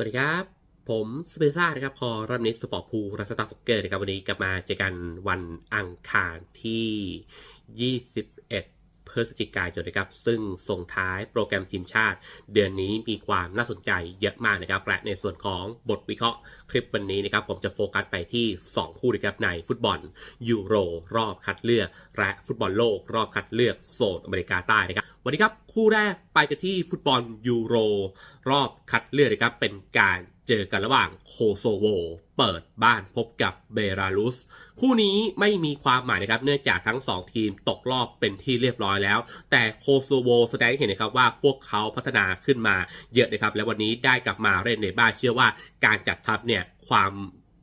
สวัสดีครับ ผมสเปซ่านะครับพอรับนิสสปอร์ตพูรัสตาสกเกอร์นะครับวันนี้กลับมาเจอกันวันอังคารที่ 21 พฤศจิกายนนะครับ ซึ่งส่งท้ายโปรแกรมทีมชาติ เดือนนี้มีความน่าสนใจเยอะมากนะครับและในส่วนของบทวิเคราะห์คลิปวันนี้นะครับผมจะโฟกัสไปที่ 2 คู่นะครับในฟุตบอลยูโรรอบคัดเลือก และฟุตบอลโลกรอบคัดเลือกโซนอเมริกาใต้นะครับวันนี้ครับคู่แรกไปกันที่ฟุตบอลยูโรรอบคัดเลือกนะครับเป็นการ เจอกันระหว่างโคโซโว เปิดบ้านพบกับเบลารุส คู่นี้ไม่มีความหมายนะครับเนื่องจากทั้ง 2 ทีมตกรอบเป็นที่เรียบร้อยแล้ว แต่โคโซโวแสดงให้เห็นนะครับว่าพวกเขาพัฒนาขึ้นมาเยอะนะครับ และวันนี้ได้กลับมาเล่นในบ้านเชื่อว่าการจัดทัพเนี่ยความ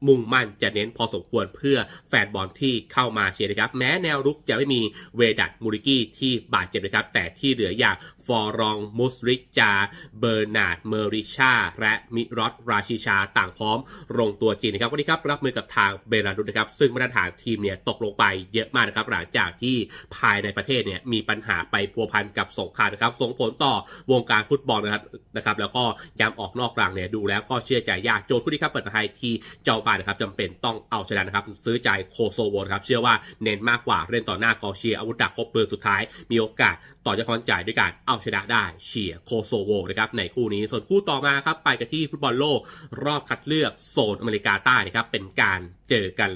มุ่งมั่นจะเน้นพอสมควรเพื่อแฟนบอลที่เข้ามาเชียร์นะครับ แม้แนวรุกจะไม่มีเวดัตมูริกี้ที่บาดเจ็บนะครับ แต่ที่เหลืออย่างฟอรองมุสริจา เบอร์นาร์ดเมอริชา และมิรอตราชิชาต่างพร้อมลงตัวจริงนะครับวันนี้ครับรับมือกับทางเบลารุสนะครับ ซึ่งมาตรฐานทีมเนี่ยตกลงไปเยอะมากนะครับหลังจากที่ภายในประเทศเนี่ยมีปัญหาไปพัวพันกับสงครามนะครับส่งผลต่อวงการฟุตบอลนะครับนะครับ แล้วก็ยามออกนอกรางเนี่ยดูแล้วก็เชื่อใจยากโจทย์คู่นี้ครับเปิดมาให้ที่เจ้าบานนะครับจำเป็นต้องเอาชนะนะครับซื้อใจโคโซโวนครับเชื่อว่าเน้นมากกว่าเล่นต่อหน้ากองเชียร์อาวุธดักครบเบอร์สุดท้าย มีโอกาสต่อจากความใจด้วยการเอาชนะได้เชียร์โคโซโวนะครับในคู่นี้ส่วนคู่ต่อมาครับไปกันที่ฟุตบอลโลกรอบคัดเลือกโซนอเมริกาใต้นะครับเป็นการเจอกัน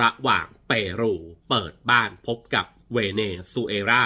ระหว่างเปรูเปิดบ้านพบกับเวเนซุเอลา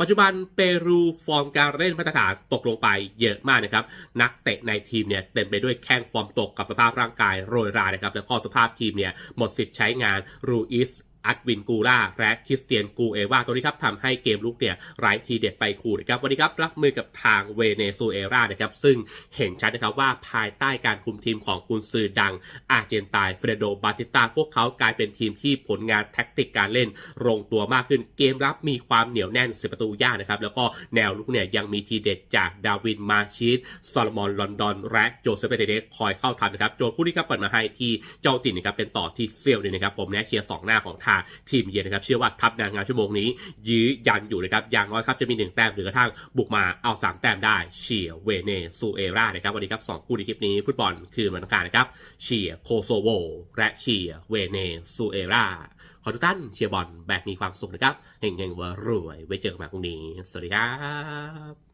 ปัจจุบันเปรูฟอร์มการเล่นมาตรฐานตกลงไปเยอะมากนะครับ นักเตะในทีมเนี่ยเต็มไปด้วยแข้งฟอร์มตกกับสภาพร่างกายโรยรานะครับ แล้วก็สภาพทีมเนี่ยหมดสิทธิ์ใช้งานรูอิส อัดวินกูล่าและคริสเตียนกูเอวาตัวนี้ครับทำให้เกมลุกเนี่ยไร้ทีเด็ดไปขู่นะครับวันนี้ครับรับมือกับทางเวเนซุเอลานะครับซึ่งเห็นชัดนะครับว่าภายใต้การคุมทีมของกุนซือดังอาร์เจนตายเฟรโดบาติตาพวกเขากลายเป็นทีมที่ผลงานแท็กติกการเล่นลงตัวมากขึ้นเกมรับมีความเหนียวแน่นเสียประตูยากนะครับแล้วก็แนวลุกเนี่ยยังมีทีเด็ดจากดาวินมาชีสซาลมอนลอนดอนและโจเซเปเดเดสคอยเข้าทำนะครับโจผู้นี้ครับเปิดมาให้ที่เจ้าตินนะครับเป็นต่อที่เซฟลเลยนะครับผมแนะเชียร์สองหน้าของทางทีมเยือนนะครับเชื่อว่าทัพนางงานชั่วโมงนี้ ยื้อยันอยู่นะครับอย่างน้อยครับจะมีหนึ่งแต้มหรือกระทั่งบุกมาเอาสามแต้มได้เชียร์เวเนซุเอลานะครับวันนี้ครับสองคู่ในคลิปนี้ฟุตบอลคือวันอังคารนะครับเชียร์โคโซโวและเชียร์เวเนซุเอลาขอทุกท่านเชียร์บอลแบบมีความสุขนะครับเฮงเวอร์รวยไว้เจอกันใหม่พรุ่งนี้ สวัสดีครับ